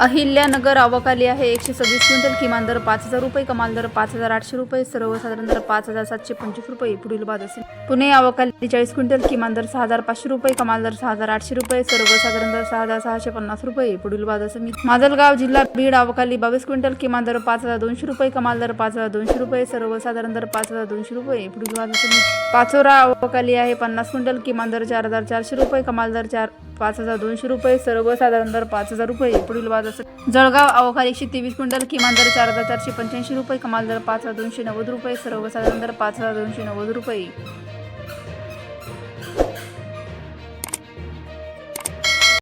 अहिल्यानगर आवकाली आहे. एकशे सव्वीस क्विंटल किमान दर पाच हजार रुपये कमाल दर पाच हजार आठशे रुपये सर्वसाधारण दर पाच हजार सातशे पंचवीस रुपये पुढील बाद असेल. पुणे आवकाली चाळीस क्विंटल किमान दर सहा हजार पाचशे रुपये कमाल दर सहा हजार आठशे रुपये सर्वसाधारण दर सहा हजार सहाशे पन्नास रुपये पुढील बाद असेल. माजलगाव जिल्हा बीड आवकाली बावीस क्विंटल किमान दर पाच हजार दोनशे रुपये कमाल दर पाच हजार दोनशे रुपये सर्वसाधारण दर पाच हजार दोनशे रुपये पुढील बाद असेल. पाचोरा आवकाली आहे पन्नास क्विंटल किमान दर चार हजार चारशे रुपये कमाल दर चार पाच हजार दोनशे रुपये सर्वसाधारण दर पाच हजार रुपये पुढील बाद असेल. जळगाव अवघा एकशे तेवीस क्विंटल किमान दर चार हजार चारशे पंच्याऐंशी रुपये कमाल दर पाच हजार दोनशे नव्वद रुपये सर्वसाधारण दर पाच हजार दोनशे नव्वद रुपये.